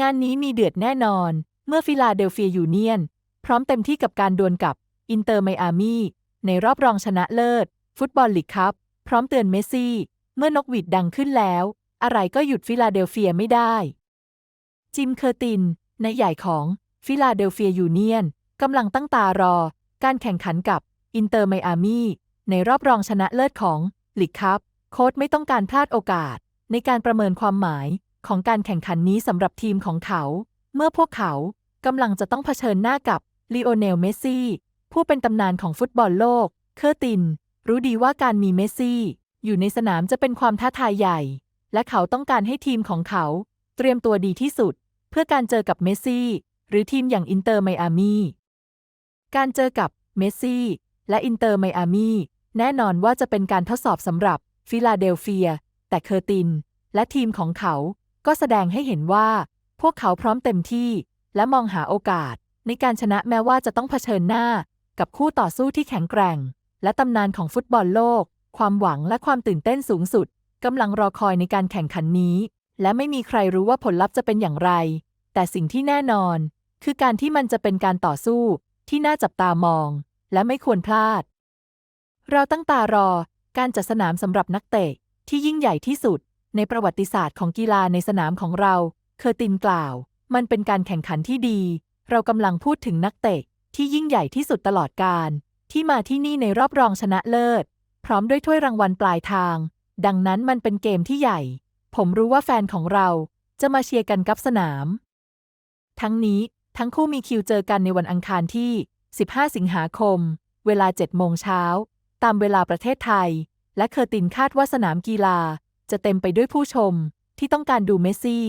งานนี้มีเดือดแน่นอน เมื่อฟิลาเดลเฟียยูเนียน พร้อมเต็มที่กับการดวลกับอินเตอร์ไมอามีในรอบรองชนะเลิศ ฟุตบอลลีกคัพพร้อมเตือนเมสซี่ เมื่อนกหวีดดังขึ้นแล้ว อะไรก็หยุดฟิลาเดลเฟียไม่ได้ จิมเคอร์ตินนายใหญ่ของฟิลาเดลเฟียยูเนียนกำลังตั้งตารอ การแข่งขันกับอินเตอร์ไมอามีในรอบรองชนะเลิศของลีกคัพโค้ชไม่ต้องการพลาดโอกาสในการประเมินความหมาย ของการแข่งขันนี้สำหรับทีมของเขา เมื่อพวกเขากำลังจะต้องเผชิญหน้ากับลีโอเนล เมสซี่ ผู้เป็นตำนานของฟุตบอลโลก เคอร์ติน รู้ดีว่าการมีเมสซี่ อยู่ในสนามจะเป็นความท้าทายใหญ่ และเขาต้องการให้ทีมของเขา เตรียมตัวดีที่สุด เพื่อการเจอกับเมสซี่ หรือทีมอย่างอินเตอร์ไมอามีการเจอกับเมสซี่และอินเตอร์ไมอามีแน่นอนว่าจะเป็นการทดสอบสำหรับฟิลาเดลเฟีย แต่เคอร์ติน และทีมของเขา ก็แสดงให้เห็นว่า พวกเขาพร้อมเต็มที่ และมองหาโอกาส ในการชนะแม้ว่าจะต้องเผชิญหน้า กับคู่ต่อสู้ที่แข็งแกร่ง และตำนานของฟุตบอลโลก ความหวังและความตื่นเต้นสูงสุดกำลังรอคอยในการแข่งขันนี้ และไม่มีใครรู้ว่าผลลัพธ์จะเป็นอย่างไร แต่สิ่งที่แน่นอน คือการที่มันจะเป็นการต่อสู้ ที่น่าจับตามอง และไม่ควรพลาด เราตั้งตารอการจัดสนามสำหรับนักเตะที่ยิ่งใหญ่ที่สุด ในประวัติศาสตร์ของกีฬาในสนามของเรา เคอร์ตินกล่าว มันเป็นการแข่งขันที่ดี เรากำลังพูดถึงนักเตะที่ยิ่งใหญ่ที่สุดตลอดกาลที่มาที่นี่ในรอบรองชนะเลิศ พร้อมด้วยถ้วยรางวัลปลายทาง ดังนั้นมันเป็นเกมที่ใหญ่ ผมรู้ว่าแฟนของเราจะมาเชียร์กันกับสนาม ทั้งนี้ทั้งคู่มีคิวเจอกันในวันอังคารที่ 15 สิงหาคม เวลา 7 โมงเช้า ตามเวลาประเทศไทย และเคอร์ตินคาดว่าสนามกีฬา จะเต็มไปด้วยผู้ชมที่ต้องการดูเมสซี่